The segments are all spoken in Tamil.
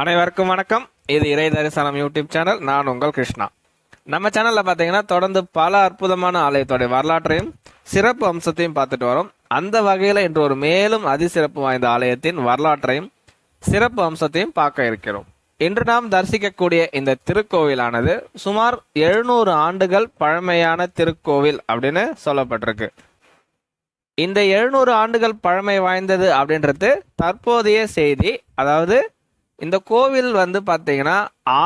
அனைவருக்கும் வணக்கம். இது இறை தரிசனம் யூடியூப் சேனல். நான் உங்கள் கிருஷ்ணா. நம்ம சேனலில் பார்த்தீங்கன்னா தொடர்ந்து பல அற்புதமான ஆலயத்தோடைய வரலாற்றையும் சிறப்பு அம்சத்தையும் பார்த்துட்டு வரோம். அந்த வகையில் இன்று ஒரு மேலும் அதிசிறப்பு வாய்ந்த ஆலயத்தின் வரலாற்றையும் சிறப்பு அம்சத்தையும் பார்க்க இருக்கிறோம். இன்று நாம் தரிசிக்கக்கூடிய இந்த திருக்கோவிலானது சுமார் எழுநூறு ஆண்டுகள் பழமையான திருக்கோவில் அப்படின்னு சொல்லப்பட்டிருக்கு. இந்த எழுநூறு ஆண்டுகள் பழமை வாய்ந்தது அப்படின்றது தற்போதைய செய்தி. அதாவது இந்த கோவில் வந்து பார்த்தீங்கன்னா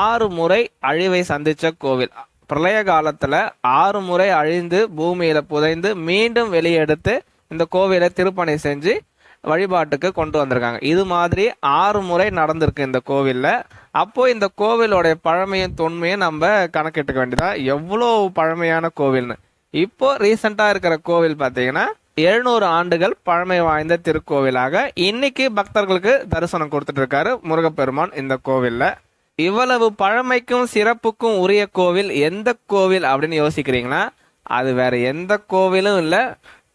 ஆறு முறை அழிவை சந்தித்த கோவில். பிரளய காலத்தில் ஆறு முறை அழிந்து பூமியில் புதைந்து மீண்டும் வெளியெடுத்து இந்த கோவிலை திருப்பணி செஞ்சு வழிபாட்டுக்கு கொண்டு வந்திருக்காங்க. இது மாதிரி ஆறு முறை நடந்திருக்கு இந்த கோவிலில். அப்போது இந்த கோவிலோடைய பழமையும் தொன்மையும் நம்ம கணக்கிட்டுக்க வேண்டியதா? எவ்வளோ பழமையான கோவில்னு. இப்போ ரீசெண்டாக இருக்கிற கோவில் பார்த்தீங்கன்னா எழுநூறு ஆண்டுகள் பழமை வாய்ந்த திருக்கோவிலாக இன்னைக்கு பக்தர்களுக்கு தரிசனம் கொடுத்துட்டு இருக்காரு முருகப்பெருமான் இந்த கோவில்ல. இவ்வளவு பழமைக்கும் சிறப்புக்கும் உரிய கோவில் எந்த கோவில் அப்படின்னு யோசிக்கிறீங்கன்னா அது வேற எந்த கோவிலும் இல்லை.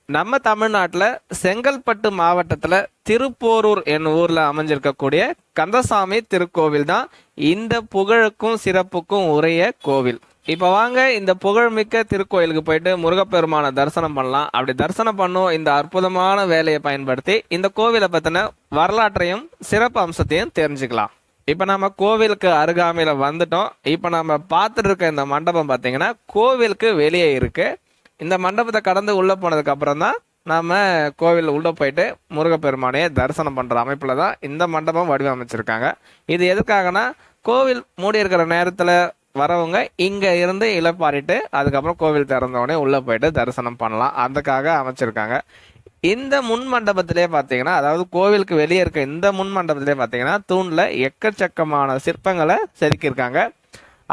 நம்ம தமிழ்நாட்டில் செங்கல்பட்டு மாவட்டத்தில் திருப்போரூர் என்னும் ஊரில் அமைஞ்சிருக்கக்கூடிய கந்தசாமி திருக்கோவில் தான் இந்த புகழுக்கும் சிறப்புக்கும் உரிய கோவில். இப்போ வாங்க இந்த புகழ்மிக்க திருக்கோயிலுக்கு போயிட்டு முருகப்பெருமானை தரிசனம் பண்ணலாம். அப்படி தரிசனம் பண்ணும் இந்த அற்புதமான வேலையை பயன்படுத்தி இந்த கோவிலை பற்றின வரலாற்றையும் சிறப்பு அம்சத்தையும் தெரிஞ்சுக்கலாம். இப்போ நம்ம கோவிலுக்கு அருகாமையில் வந்துட்டோம். இப்போ நம்ம பார்த்துட்டு இருக்க இந்த மண்டபம் பார்த்தீங்கன்னா கோவிலுக்கு வெளியே இருக்குது இந்த மண்டபத்தை கடந்து உள்ளே போனதுக்கு அப்புறம் தான் நாம் கோவிலில் உள்ளே போயிட்டு முருகப்பெருமானையை தரிசனம் பண்ணுற அமைப்பில் தான் இந்த மண்டபம் வடிவமைச்சிருக்காங்க. இது எதுக்காகனா கோவில் மூடி இருக்கிற நேரத்தில் வரவங்க இங்கே இருந்து இழப்பாரிட்டு அதுக்கப்புறம் கோவில் திறந்தவொடனே உள்ளே போயிட்டு தரிசனம் பண்ணலாம். அதுக்காக அமைச்சிருக்காங்க. இந்த முன் மண்டபத்திலே பார்த்தீங்கன்னா அதாவது கோவிலுக்கு வெளியே இருக்க இந்த முன் மண்டபத்திலே பார்த்தீங்கன்னா தூணில் எக்கச்சக்கமான சிற்பங்களை செதுக்கியிருக்காங்க.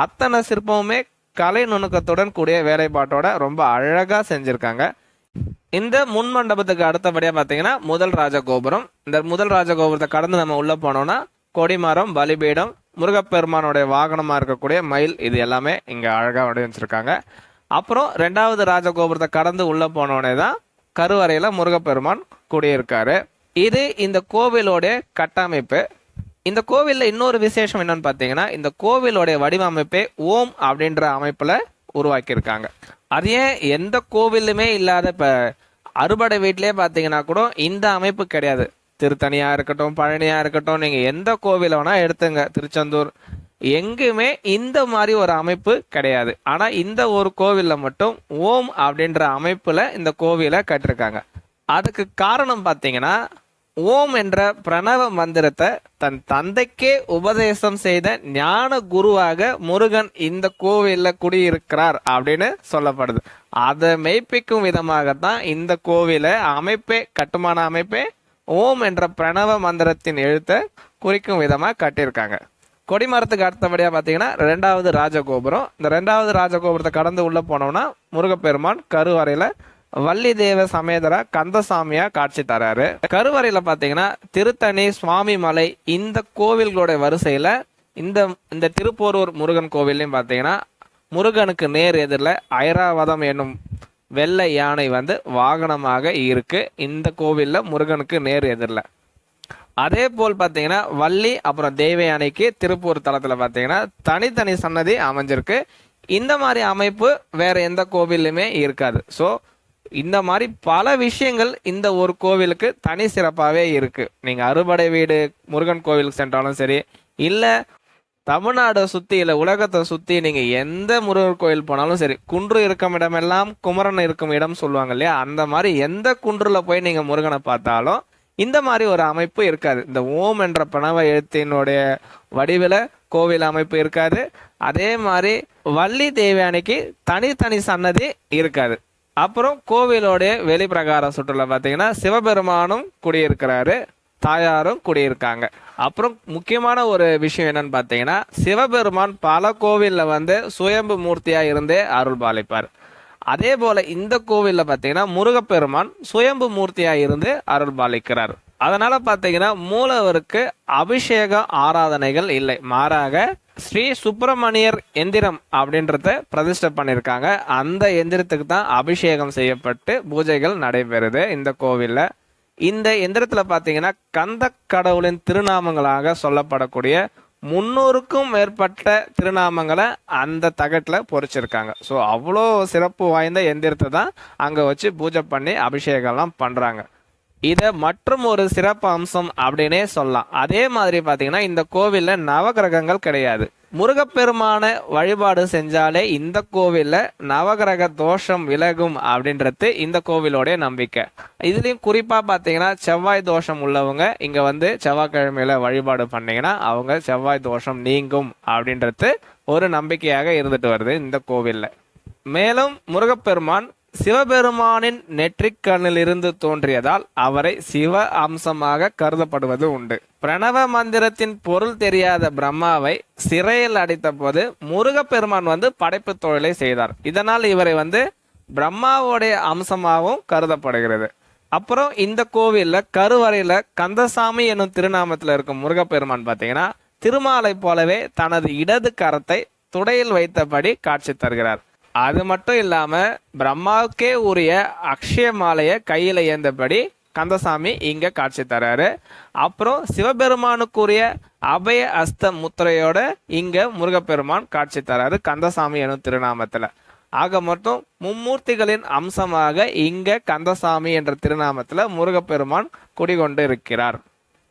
அத்தனை சிற்பமுமே கலை நுணுக்கத்துடன் கூடிய வேலைப்பாட்டோட ரொம்ப அழகா செஞ்சிருக்காங்க. இந்த முன் மண்டபத்துக்கு அடுத்தபடியா பாத்தீங்கன்னா முதல் ராஜகோபுரம். இந்த முதல் ராஜகோபுரத்தை கடந்து நம்ம உள்ள போனோம்னா கொடிமரம் பலிபீடம் முருகப்பெருமானுடைய வாகனமா இருக்கக்கூடிய மயில் இது எல்லாமே இங்க அழகா வடிவமைச்சிருக்காங்க. அப்புறம் ரெண்டாவது ராஜகோபுரத்தை கடந்து உள்ள போனோடனே தான் கருவறையில முருகப்பெருமான் கூடியிருக்காரு. இது இந்த கோவிலோடைய கட்டமைப்பு. இந்த கோவிலில் இன்னொரு விசேஷம் என்னன்னு பார்த்தீங்கன்னா இந்த கோவிலோடைய வடிவமைப்பே ஓம் அப்படின்ற அமைப்பில் உருவாக்கியிருக்காங்க. அது ஏன் எந்த கோவிலுமே இல்லாத இப்போ அறுபடை வீட்டிலே பார்த்தீங்கன்னா கூட இந்த அமைப்பு கிடையாது. திருத்தணியாக இருக்கட்டும் பழனியாக இருக்கட்டும் நீங்கள் எந்த கோவில வேணால் எடுத்துங்க திருச்செந்தூர். எங்குமே இந்த மாதிரி ஒரு அமைப்பு கிடையாது. ஆனால் இந்த ஒரு கோவிலில் மட்டும் ஓம் அப்படின்ற அமைப்பில் இந்த கோவிலை கட்டிருக்காங்க. அதுக்கு காரணம் பார்த்தீங்கன்னா ஓம் என்ற பிரணவ மந்திரத்தை தன் தந்தைக்கே உபதேசம் செய்த ஞான குருவாக முருகன் இந்த கோவிலில் குடியிருக்கிறார் அப்படின்னு சொல்லப்படுது. அதை மெய்ப்பிக்கும் விதமாகத்தான் இந்த கோவிலை அமைப்பே கட்டுமான அமைப்பே ஓம் என்ற பிரணவ மந்திரத்தின் எழுத்தை குறிக்கும் விதமாக கட்டியிருக்காங்க. கொடிமரத்துக்கு அடுத்தபடியாக பார்த்தீங்கன்னா ரெண்டாவது ராஜகோபுரம். இந்த ரெண்டாவது ராஜகோபுரத்தை கடந்து உள்ளே போனோம்னா முருகப்பெருமான் கருவறையில் வள்ளி தேவ சமேதரா கந்தசாமியா காட்சி தராரு. கருவறையில பாத்தீங்கன்னா திருத்தணி சுவாமி மலை இந்த கோவில்களோட வரிசையில இந்த இந்த திருப்போரூர் முருகன் கோவில்லையும் பாத்தீங்கன்னா முருகனுக்கு நேர் எதிரில் ஐராவதம் என்னும் வெள்ளை யானை வந்து வாகனமாக இருக்கு. இந்த கோவிலில் முருகனுக்கு நேர் எதிரில். அதே போல் பார்த்தீங்கன்னா வள்ளி அப்புறம் தேவ யானைக்கு திருப்பூர் தளத்தில் பார்த்தீங்கன்னா தனித்தனி சன்னதி அமைஞ்சிருக்கு. இந்த மாதிரி அமைப்பு வேற எந்த கோவிலுமே இருக்காது. ஸோ இந்த மாதிரி பல விஷயங்கள் இந்த ஒரு கோவிலுக்கு தனி சிறப்பாகவே இருக்கு. நீங்கள் அறுபடை வீடு முருகன் கோவிலுக்கு சென்றாலும் சரி இல்லை தமிழ்நாடை சுற்றி இல்லை உலகத்தை சுற்றி நீங்கள் எந்த முருகர் கோவில் போனாலும் சரி குன்று இருக்கும் இடமெல்லாம் குமரன் இருக்கும் இடம் சொல்லுவாங்க இல்லையா? அந்த மாதிரி எந்த குன்றில் போய் நீங்கள் முருகனை பார்த்தாலும் இந்த மாதிரி ஒரு அமைப்பு இருக்காது. இந்த ஓம் என்ற பிரணவ எழுத்தினுடைய வடிவில் கோவில் அமைப்பு இருக்காது. அதே மாதிரி வள்ளி தேவியானைக்கு தனித்தனி சன்னதி இருக்காது. அப்புறம் கோவிலோடைய வெளிப்பிரகார சுற்றுலா பார்த்தீங்கன்னா சிவபெருமானும் குடியிருக்கிறாரு தாயாரும் குடியிருக்காங்க. அப்புறம் முக்கியமான ஒரு விஷயம் என்னன்னு பார்த்தீங்கன்னா சிவபெருமான் பல கோவிலில் வந்து சுயம்பு மூர்த்தியாக இருந்தே அருள் பாலிப்பார் அதே போல இந்த கோவிலில் பார்த்தீங்கன்னா முருகப்பெருமான் சுயம்பு மூர்த்தியாக இருந்து அருள் பாலிக்கிறார் அதனால பார்த்தீங்கன்னா மூலவருக்கு அபிஷேக ஆராதனைகள் இல்லை. மாறாக ஸ்ரீ சுப்பிரமணியர் எந்திரம் அப்படின்றத பிரதிஷ்டை பண்ணியிருக்காங்க. அந்த எந்திரத்துக்கு தான் அபிஷேகம் செய்யப்பட்டு பூஜைகள் நடைபெறுது இந்த கோவிலில். இந்த எந்திரத்தில் பார்த்தீங்கன்னா கந்த கடவுளின் திருநாமங்களாக சொல்லப்படக்கூடிய முந்நூறுக்கும் மேற்பட்ட திருநாமங்களை அந்த தகட்டில் பொறிச்சிருக்காங்க. ஸோ அவ்வளோ சிறப்பு வாய்ந்த எந்திரத்தை தான் அங்கே வச்சு பூஜை பண்ணி அபிஷேகம்லாம் பண்ணுறாங்க இதை மற்றும் ஒரு சிறப்பு அம்சம் அப்படின்னே சொல்லலாம். அதே மாதிரி பார்த்தீங்கன்னா இந்த கோவிலில் நவகிரகங்கள் கிடையாது. முருகப்பெருமான வழிபாடு செஞ்சாலே இந்த கோவிலில் நவகிரக தோஷம் விலகும் அப்படின்றது இந்த கோவிலோடைய நம்பிக்கை. இதுலேயும் குறிப்பாக பார்த்தீங்கன்னா செவ்வாய் தோஷம் உள்ளவங்க இங்கே வந்து செவ்வாய்க்கிழமையில் வழிபாடு பண்ணிங்கன்னா அவங்க செவ்வாய் தோஷம் நீங்கும் அப்படின்றது ஒரு நம்பிக்கையாக இருந்துட்டு வருது இந்த கோவிலில். மேலும் முருகப்பெருமான் சிவபெருமானின் நெற்றிக்கண்ணிலிருந்து தோன்றியதால் அவரை சிவ அம்சமாக கருதப்படுவது உண்டு. பிரணவ மந்திரத்தின் பொருள் தெரியாத பிரம்மாவை சிறையில் அடைத்தபோது முருகப்பெருமான் வந்து படைப்பு தொழிலை செய்தார். இதனால் இவரை வந்து பிரம்மாவுடைய அம்சமாகவும் கருதப்படுகிறது. அப்புறம் இந்த கோவிலில் கருவறையில் கந்தசாமி என்னும் திருநாமத்தில் இருக்கும் முருகப்பெருமான் பார்த்தீங்கன்னா திருமாலை போலவே தனது இடது கரத்தை துடையில் வைத்தபடி காட்சி தருகிறார். அது மட்டும் இல்லாம பிரம்மாவுக்கே உரிய அக்ஷய மாலையை கையில ஏந்தபடி கந்தசாமி இங்க காட்சி தராரு. அப்புறம் சிவபெருமானுக்குரிய அபய அஸ்த முத்திரையோட இங்க முருகப்பெருமான் காட்சி தராரு கந்தசாமி எனும் திருநாமத்துல. ஆக மொத்தம் மும்மூர்த்திகளின் அம்சமாக இங்க கந்தசாமி என்ற திருநாமத்துல முருகப்பெருமான் குடிகொண்டு இருக்கிறார்.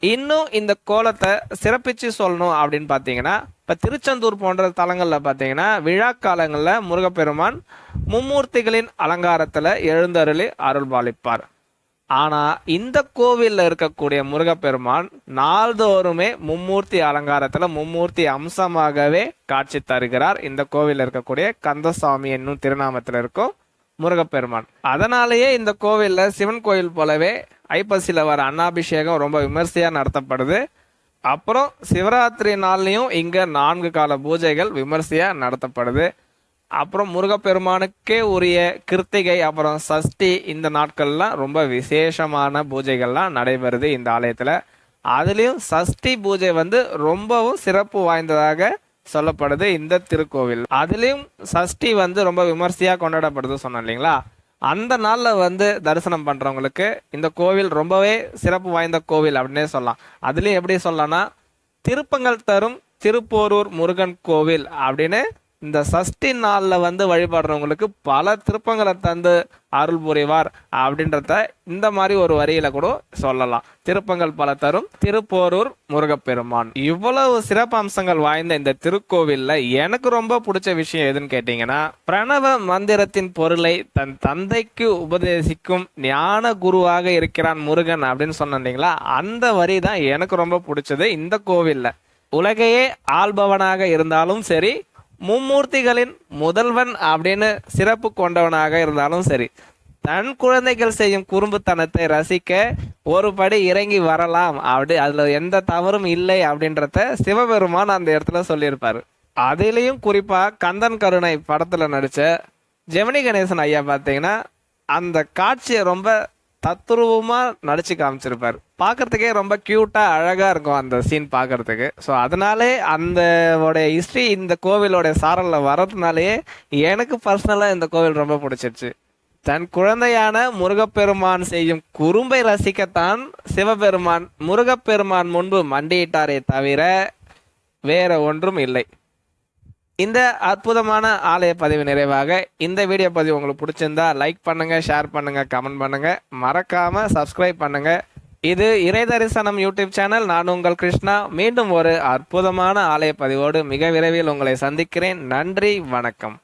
இன்னும் இந்த கோலத்தை சிறப்பிச்சு சொல்லணும் அப்படின்னு பார்த்தீங்கன்னா இப்போ திருச்செந்தூர் போன்ற தலங்களில் பார்த்தீங்கன்னா விழா காலங்களில் முருகப்பெருமான் மும்மூர்த்திகளின் அலங்காரத்தில் எழுந்தருளி அருள்பாலிப்பார். ஆனால் இந்த கோவிலில் இருக்கக்கூடிய முருகப்பெருமான் நாள்தோறுமே மும்மூர்த்தி அலங்காரத்தில் மும்மூர்த்தி அம்சமாகவே காட்சி தருகிறார். இந்த கோவிலில் இருக்கக்கூடிய கந்தசாமி என்னும் திருநாமத்தில் இருக்கும் முருகப்பெருமான். அதனாலேயே இந்த கோவிலில் சிவன் கோயில் போலவே ஐப்பசியில் வர அன்னாபிஷேகம் ரொம்ப விமர்சையாக நடத்தப்படுது. அப்புறம் சிவராத்திரி நாள்லையும் இங்கே நான்கு கால பூஜைகள் விமர்சையாக நடத்தப்படுது. அப்புறம் முருகப்பெருமானுக்கே உரிய கிருத்திகை அப்புறம் சஷ்டி இந்த நாட்கள்லாம் ரொம்ப விசேஷமான பூஜைகள்லாம் நடைபெறுது இந்த ஆலயத்தில். அதுலேயும் சஷ்டி பூஜை வந்து ரொம்பவும் சிறப்பு வாய்ந்ததாக சொல்லப்படுது இந்த திருக்கோவில். அதுலேயும் சஷ்டி வந்து ரொம்ப விமர்சையாக கொண்டாடப்படுது சொன்னோம் இல்லைங்களா? அந்த நாளில் வந்து தரிசனம் பண்ணுறவங்களுக்கு இந்த கோவில் ரொம்பவே சிறப்பு வாய்ந்த கோவில் அப்படின்னே சொல்லலாம். அதுலேயும் எப்படி சொல்லலாம்னா திருப்பங்கள் தரும் திருப்போரூர் முருகன் கோவில் அப்படின்னு இந்த சஷ்டி நாளில் வந்து வழிபடுறவங்களுக்கு பல திருப்பங்களை தந்து அருள் புரிவார் அப்படின்றத இந்த மாதிரி ஒரு வரியில கூட சொல்லலாம். திருப்பங்கள் பல தரும். திருப்போரூர் முருகப்பெருமான். இவ்வளவு சிறப்பம்சங்கள் வாய்ந்த இந்த திருக்கோவில்ல எனக்கு ரொம்ப பிடிச்ச விஷயம் எதுன்னு கேட்டீங்கன்னா பிரணவ மந்திரத்தின் பொருளை தன் தந்தைக்கு உபதேசிக்கும் ஞான குருவாக இருக்கிறான் முருகன் அப்படின்னு சொன்னீங்களா அந்த வரி தான் எனக்கு ரொம்ப பிடிச்சது இந்த கோவில்ல. உலகையே ஆள்பவனாக இருந்தாலும் சரி மும்மூர்த்திகளின் முதல்வன் அப்படின்னு சிறப்பு கொண்டவனாக இருந்தாலும் சரி தன் குழந்தைகள் செய்யும் குறும்புத்தனத்தை ரசிக்க ஒரு படி இறங்கி வரலாம். அப்படி அதுல எந்த தவறும் இல்லை அப்படின்றத சிவபெருமான் அந்த இடத்துல சொல்லியிருப்பாரு. அதுலேயும் குறிப்பா கந்தன் கருணை படத்துல நடிச்ச ஜெமினி கணேசன் ஐயா பார்த்தீங்கன்னா அந்த காட்சியை ரொம்ப தத்ரூபமாக நடிச்சு காமிச்சிருப்பார். பார்க்கறதுக்கே ரொம்ப க்யூட்டாக அழகாக இருக்கும் அந்த சீன் பார்க்கறதுக்கு ஸோ அதனாலே அந்த ஹிஸ்ட்ரி இந்த கோவிலோட சாரலில் வர்றதுனாலேயே எனக்கு பர்சனலாக இந்த கோவில் ரொம்ப பிடிச்சிருச்சு. தன் குழந்தையான முருகப்பெருமான் செய்யும் குறும்பை ரசிக்கத்தான் சிவபெருமான் முருகப்பெருமான் முன்பு மண்டியிட்டாரே தவிர வேற ஒன்றும் இல்லை. இந்த அற்புதமான ஆலய பதிவு நிறைவாக இந்த வீடியோ பதிவு உங்களுக்கு பிடிச்சிருந்தா லைக் பண்ணுங்க ஷேர் பண்ணுங்க கமெண்ட் பண்ணுங்க. மறக்காம சப்ஸ்கிரைப் பண்ணுங்க. இது இறை தரிசனம் யூடியூப் சேனல் நான் உங்கள் கிருஷ்ணா. மீண்டும் ஒரு அற்புதமான ஆலய பதிவோடு மிக விரைவில் உங்களை சந்திக்கிறேன். நன்றி வணக்கம்.